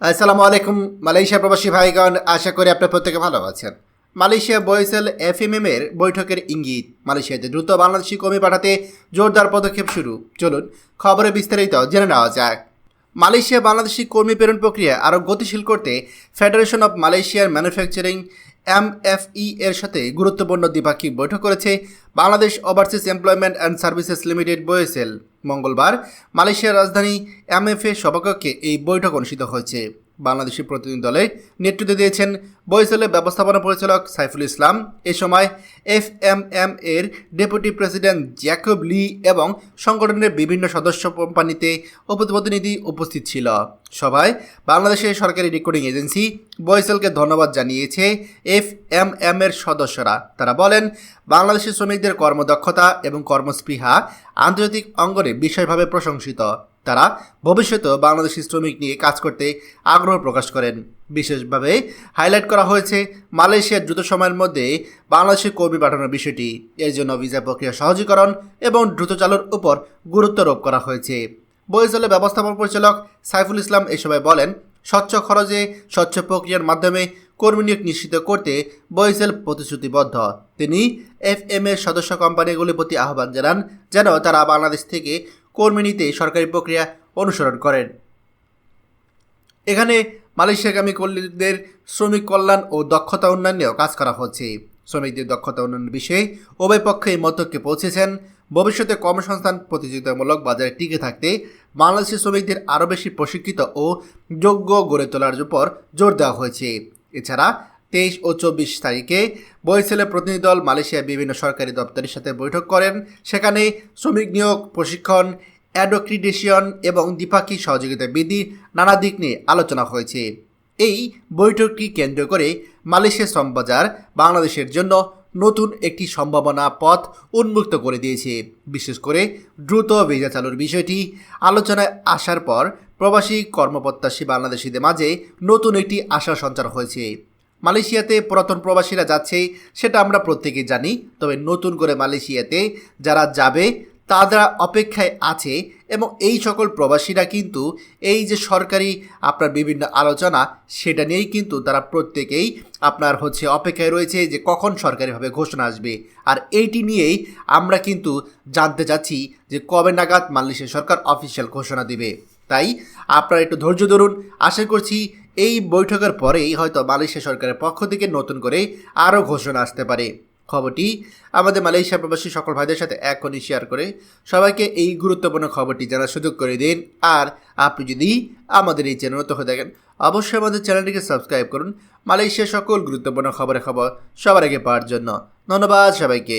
আসসালামু আলাইকুম, মালয়েশিয়া প্রবাসী ভাইগণ, আশা করি আপনার প্রত্যেকে ভালো আছেন। মালয়েশিয়া বয়েসেল এফএমএম এর বৈঠকের ইঙ্গিত, মালয়েশিয়াতে দ্রুত বাংলাদেশি কমে পাঠাতে জোরদার পদক্ষেপ শুরু। চলুন খবরে বিস্তারিত জেনে নেওয়া যাক। মালয়েশিয়া বাংলাদেশি কর্মী প্রেরণ প্রক্রিয়া আরও গতিশীল করতে ফেডারেশন অব মালয়েশিয়ার ম্যানুফ্যাকচারিং এমএফই এর সাথে গুরুত্বপূর্ণ দ্বিপাক্ষিক বৈঠক করেছে Bangladesh overseas employment and services limited BOESL মঙ্গলবার মালয়েশিয়ার রাজধানী এমএফএ সভাকক্ষে এই বৈঠক অনুষ্ঠিত হয়েছে। বাংলাদেশি প্রতিনিধি দলে নেতৃত্ব দিয়েছেন বয়সলের ব্যবস্থাপনা পরিচালক সাইফুল ইসলাম। এ সময় এফ এম এম এর ডেপুটি প্রেসিডেন্ট জ্যাকব লি এবং সংগঠনের বিভিন্ন সদস্য কোম্পানিতে উপপ্রতিনিধি উপস্থিত ছিল। সভায় বাংলাদেশের সরকারি রেকর্ডিং এজেন্সি বয়সেলকে ধন্যবাদ জানিয়েছে এফ এম এম এর সদস্যরা। তারা বলেন, বাংলাদেশের শ্রমিকদের কর্মদক্ষতা এবং কর্মস্পৃহা আন্তর্জাতিক অঙ্গনে বিশেষভাবে প্রশংসিত। তারা ভবিষ্যতেও বাংলাদেশি শ্রমিক নিয়ে কাজ করতে আগ্রহ প্রকাশ করেন। বিশেষভাবে হাইলাইট করা হয়েছে মালয়েশিয়ার দ্রুত সময়ের মধ্যে বাংলাদেশি কর্মী পাঠানোর বিষয়টি। এর জন্য ভিসা প্রক্রিয়া সহজীকরণ এবং দ্রুত চালুর উপর গুরুত্ব আরোপ করা হয়েছে। বইজলের ব্যবস্থাপনা পরিচালক সাইফুল ইসলাম এ সময় বলেন, স্বচ্ছ খরচে স্বচ্ছ প্রক্রিয়ার মাধ্যমে কর্মী নিয়োগ নিশ্চিত করতে বয়েসেল প্রতিশ্রুতিবদ্ধ। তিনি এফ এম এর সদস্য কোম্পানিগুলির প্রতি আহ্বান জানান, যেন তারা বাংলাদেশ থেকে কর্মী নিতে, সরকারি প্রক্রিয়া অনুসরণ করেন। এখানে মালয়েশিয়াগামী কর্মীদের শ্রমিক কল্যাণ ও দক্ষতা উন্নয়নেও কাজ করা হচ্ছে। শ্রমিকদের দক্ষতা উন্নয়নের বিষয়ে উভয় পক্ষে মতকে পৌঁছেছেন। ভবিষ্যতে কর্মসংস্থান প্রতিযোগিতামূলক বাজারে টিকে থাকতে বাংলাদেশি শ্রমিকদের আরও বেশি প্রশিক্ষিত ও যোগ্য গড়ে তোলার উপর জোর দেওয়া হয়েছে। এছাড়া তেইশ ও চব্বিশ তারিখে বইসেলের প্রতিনিধি দল মালয়েশিয়ার বিভিন্ন সরকারি দপ্তরের সাথে বৈঠক করেন। সেখানে শ্রমিক নিয়োগ, প্রশিক্ষণ, অ্যাডোক্রিডেশন এবং দ্বিপাক্ষিক সহযোগিতা বৃদ্ধি নানা দিক নিয়ে আলোচনা হয়েছে। এই বৈঠকটি কেন্দ্র করে মালয়েশিয়া শ্রম বাজার বাংলাদেশের জন্য নতুন একটি সম্ভাবনা পথ উন্মুক্ত করে দিয়েছে। বিশেষ করে দ্রুত ভিসা চালুর বিষয়টি আলোচনায় আসার পর প্রবাসী কর্মপ্রত্যাশী বাংলাদেশিদের মাঝে নতুন একটি আশা সঞ্চার হয়েছে। মালয়েশিয়াতে পুরাতন প্রবাসীরা যাচ্ছে, সেটা আমরা প্রত্যেকেই জানি। তবে নতুন করে মালয়েশিয়াতে যারা যাবে, তারা অপেক্ষায় আছে এবং এই সকল প্রবাসীরা কিন্তু এই যে সরকারি আপনার বিভিন্ন আলোচনা, সেটা নিয়েই কিন্তু তারা প্রত্যেকেই আপনার হচ্ছে অপেক্ষায় রয়েছে যে কখন সরকারিভাবে ঘোষণা আসবে। আর এইটি নিয়েই আমরা কিন্তু জানতে চাচ্ছি যে কবে নাগাদ মালয়েশিয়া সরকার অফিসিয়াল ঘোষণা দিবে। তাই আপনারা একটু ধৈর্য ধরুন। আশা করছি এই বৈঠকের পরেই হয়তো মালয়েশিয়া সরকারের পক্ষ থেকে নতুন করে আরও ঘোষণা আসতে পারে। খবরটি আমাদের মালয়েশিয়া প্রবাসী সকল ভাইদের সাথে এখনই শেয়ার করে। সবাইকে এই গুরুত্বপূর্ণ খবরটি জানার সুযোগ করে দিন। আর আপনি যদি আমাদের এই চ্যানেল নতুন হয়ে থাকেন, অবশ্যই আমাদের চ্যানেলটিকে সাবস্ক্রাইব করুন। মালয়েশিয়ার সকল গুরুত্বপূর্ণ খবরের খবর সবার আগে পাওয়ার জন্য। ধন্যবাদ সবাইকে।